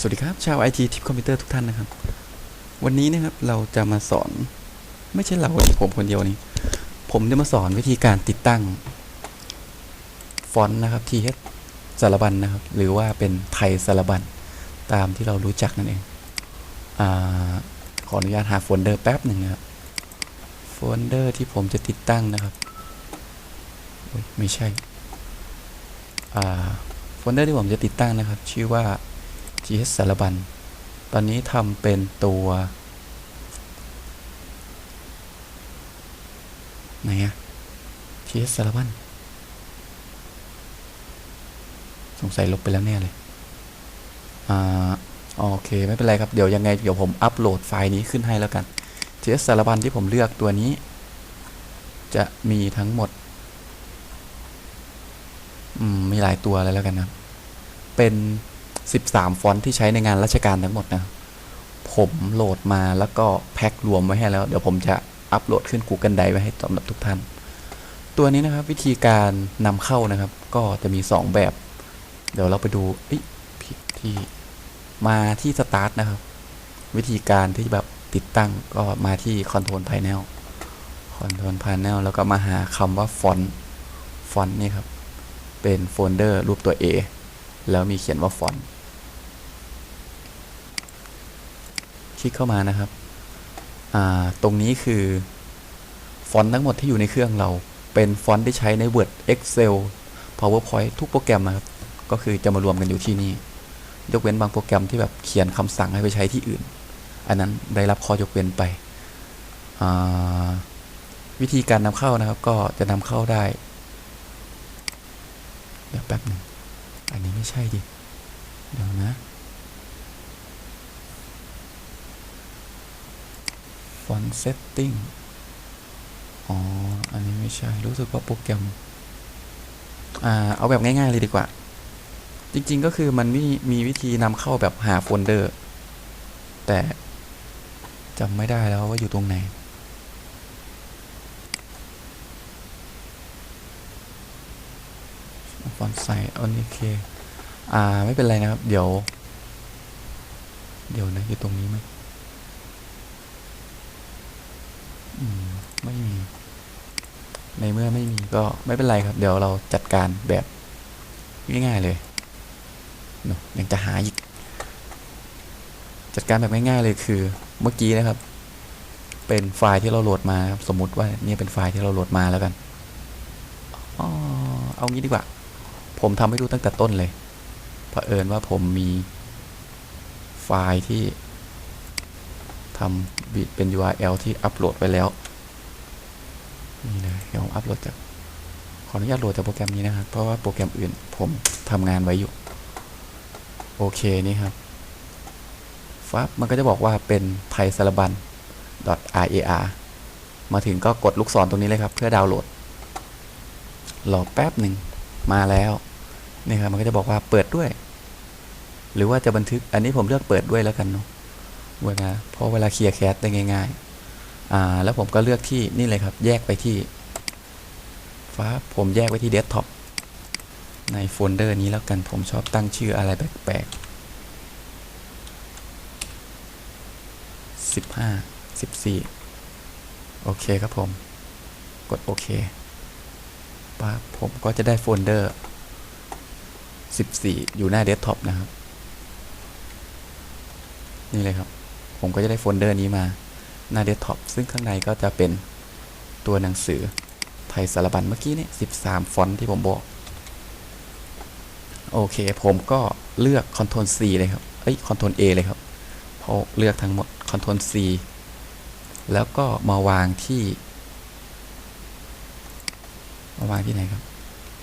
สวัสดีครับ ชาวไอทีทิปคอมพิวเตอร์ทุกท่านนะครับ วันนี้นะครับเราจะมาสอน ไม่ใช่เราดิผมคนเดียวนี่ผมจะมาสอนวิธีการติดตั้ง ฟอนต์นะครับ TH สารบัญนะครับ หรือว่าเป็นไทยสารบัญตามที่เรารู้จักนั่นเองอขออนุญาตหาโฟลเดอร์แป๊บหนึ่งนะครับโฟลเดอร์ที่ผมจะติดตั้งนะครับไม่ใช่โฟลเดอร์ที่ผมจะติดตั้งนะครับ ชื่อว่า GS สารบัญ ตอนนี้ทำเป็นตัวไหนอะ GS สารบัญ สงสัยลบไปแล้วแน่เลย อ่า โอเค ไม่เป็นไรครับ เดี๋ยวยังไง เดี๋ยวผมอัปโหลดไฟล์นี้ขึ้นให้แล้วกัน GS สารบัญที่ผมเลือกตัวนี้ จะมีทั้งหมด อืม มีหลายตัวเลยแล้วกันนะครับเป็น 13 ฟอนต์ที่ใช้ในงานราชการทั้งหมดนะ ผมโหลดมาแล้วก็แพ็ครวมไว้ให้แล้ว เดี๋ยวผมจะอัปโหลดขึ้น Google Drive ไว้ให้สำหรับทุกท่าน ตัวนี้นะครับวิธีการนำเข้านะครับ ก็จะมี 2 แบบ เดี๋ยวเราไปดูผิดที่มาที่ Start นะครับ วิธีการที่แบบติดตั้งก็มาที่ Control Panel Control Panel แล้วก็มาหาคำว่าฟอนต์ฟอนต์นี่ครับ เป็นโฟลเดอร์รูปตัว A แล้วมีเขียนว่าฟอนต์ คลิกเข้ามานะครับอ่าตรงนี้คือ ฟอนต์ทั้งหมดที่อยู่ในเครื่องเรา เป็นฟอนต์ที่ใช้ใน Word Excel PowerPoint ทุกโปรแกรมนะครับ ก็คือจะมารวมกันอยู่ที่นี่ ยกเว้นบางโปรแกรมที่แบบเขียนคำสั่งให้ไปใช้ที่อื่น อันนั้นได้รับข้อยกเว้นไปอ่าวิธีการนำเข้านะครับ ก็จะนำเข้าได้ เดี๋ยวแป๊บหนึ่งอันนี้ไม่ใช่ดิ เดี๋ยวนะ อนเซตติ้งอ๋อ อันนี้ไม่ใช่ รู้สึกว่าโปรแกรม อ่า เอาแบบง่ายๆเลยดีกว่า จริงๆก็คือมันมีมีวิธีนำเข้าแบบหาโฟลเดอร์ แต่จำไม่ได้แล้วว่าอยู่ตรงไหนฟอนต์ไซส์โอเคอ่า ไม่เป็นไรนะครับ เดี๋ยว เดี๋ยวนะ อยู่ตรงนี้ไหมอืม ไม่มี ในเมื่อไม่มีก็ไม่เป็นไรครับ เดี๋ยวเราจัดการแบบง่ายๆเลยเนอะยังจะหาอีก จัดการแบบง่ายๆเลยคือ เมื่อกี้นะครับ เป็นไฟล์ที่เราโหลดมาครับสมมุติว่านี่เป็นไฟล์ที่เราโหลดมาแล้วกันอ๋อเอางี้ดีกว่า ผมทำให้ดูตั้งแต่ต้นเลยเผอิญว่าผมมีไฟล์ที่ทำบิเป็น URL ที่อัปโหลดไว้แล้ว นี่เลยเดี๋ยวผมอัปโหลดจากขออนุญาตโหลดจากโปรแกรมนี้นะครับ เพราะว่าโปรแกรมอื่นผมทำงานไว้อยู่ โอเคนี่ครับฟับมันก็จะบอกว่าเป็นไทยสารบัญ .rar มาถึงก็กดลูกศรตรงนี้เลยครับ เพื่อดาวน์โหลดรอแป๊บหนึ่งมาแล้วนี่ครับมันก็จะบอกว่าเปิดด้วย หรือว่าจะบันทึกอันนี้ผมเลือกเปิดด้วยแล้วกันเนาะเวลาเพราะเวลาเคลียร์แคสได้ง่าย ๆ แล้วผมก็เลือกที่นี่เลยครับ แยกไปที่ฟ้าผมแยกไว้ที่เดสก์ท็อปในโฟลเดอร์นี้แล้วกันผมชอบตั้งชื่ออะไรแปลกๆสิบห้าสิบสี่โอเคครับผม กดโอเคปั๊บผมก็จะได้โฟลเดอร์ 14 อยู่หน้าเดสก์ท็อปนะครับ นี่เลยครับ ผมก็จะได้โฟลเดอร์นี้มา หน้าเดสก์ท็อปซึ่งข้างในก็จะเป็นตัวหนังสือไทยสารบัญเมื่อกี้เนี่ย13 ฟอนต์ที่ผมบอก โอเค ผมก็เลือก Ctrl C เลยครับ เอ้ย Ctrl A เลยครับเพราะเลือกทั้งหมด Ctrl C แล้วก็มาวางที่ มาวางที่ไหนครับ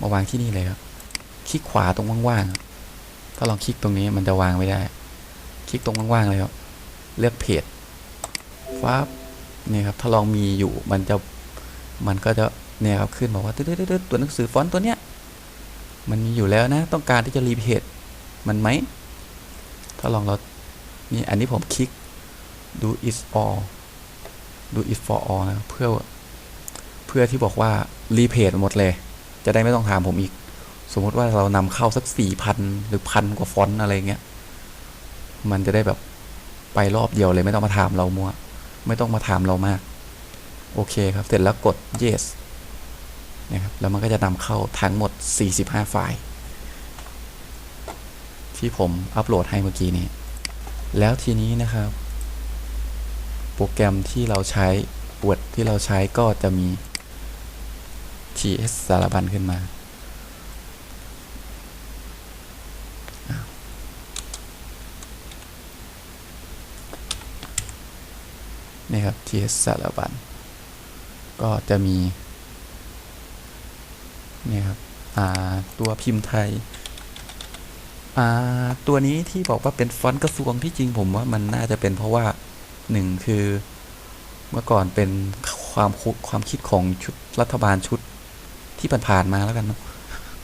มาวางที่นี่เลยครับ คลิกขวาตรงว่างๆถ้าลองคลิกตรงนี้มันจะวางไม่ได้ คลิกตรงว่างๆเลยครับ เลือกเพจ ฟ้าบนี่ยครับถ้าลองมีอยู่มันจะมันก็จะเนี่ยครับขึ้นบอกว่าตึ๊ดๆๆตัวหนังสือฟอนต์ตัวเนี้ยมันมีอยู่แล้วนะ ต้องการที่จะรีเพจมันไหม ถ้าลองเรานี่อันนี้ผมคลิก do is all do is for all นะเพื่อเพื่อที่บอกว่ารีเพจหมดเลย จะได้ไม่ต้องถามผมอีก สมมติว่าเรานำเข้าสักสี่พันหรือพันกว่าฟอนต์อะไรเงี้ย มันจะได้แบบไปรอบเดียวเลยไม่ต้องมาถามเรามัว ไม่ต้องมาถามเรามาก โอเคครับ เสร็จแล้วกด yes นะครับ แล้วมันก็จะนำเข้าทั้งหมด 45 ไฟล์ ที่ผมอัปโหลดให้เมื่อกี้นี้ แล้วทีนี้นะครับ โปรแกรมที่เราใช้ Word ที่เราใช้ก็จะมี TS สารบัญขึ้นมาอ้าว นี่ครับ TS สารบัญก็จะมีนี่ครับตัวพิมพ์ไทย ตัวนี้ที่บอกว่าเป็นฟอนต์กระทรวงที่จริงผมว่ามันน่าจะเป็นเพราะว่าหนึ่งคือเมื่อก่อนเป็นความคุความคิดของชุดรัฐบาลชุดที่ผ่านๆมาแล้วกันเนาะ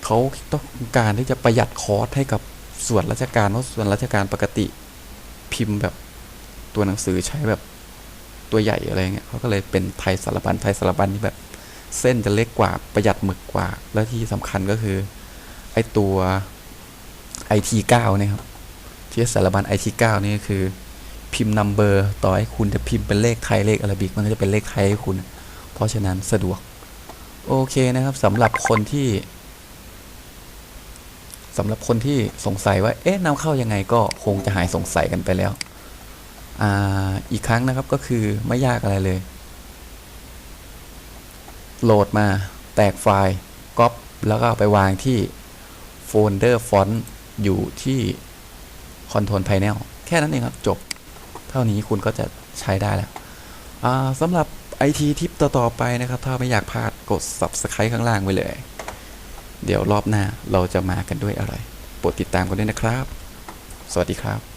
เขาต้องการที่จะประหยัดคอสให้กับส่วนราชการเพราะส่วนราชการปกติพิมพ์แบบตัวหนังสือใช้แบบ ตัวใหญ่อะไรเงี้ยเขาก็เลยเป็นไทยสารบัญไทยสารบัญนี่แบบเส้นจะเล็กกว่าประหยัดหมึกกว่า แล้วที่สำคัญก็คือ ไอตัว IT9 เนี่ยครับที่สารบัญ IT9 นี่คือ พิมพ์นัมเบอร์ต่อให้คุณจะพิมพ์เป็นเลขไทยเลขอาราบิกมันก็จะเป็นเลขไทยให้คุณ เพราะฉะนั้นสะดวก โอเคนะครับสำหรับคนที่สำหรับคนที่สงสัยว่า เอ๊ะนำเข้ายังไงก็คงจะหายสงสัยกันไปแล้ว ออีกครั้งนะครับก็คือไม่ยากอะไรเลย โหลดมาแตกไฟล์ก๊อปแล้วก็ไปวางที่โฟลเดอร์ฟอนต์อยู่ที่ Control Panel แค่นั้นเองครับจบ เท่านี้คุณก็จะใช้ได้แล้วสำหรับ IT ทิปต่อ ๆ ไปนะครับ ถ้าไม่อยากพลาดกด Subscribe ข้างล่างไว้เลย เดี๋ยวรอบหน้าเราจะมากันด้วยอะไรโปรดติดตามกันด้วยนะครับ สวัสดีครับ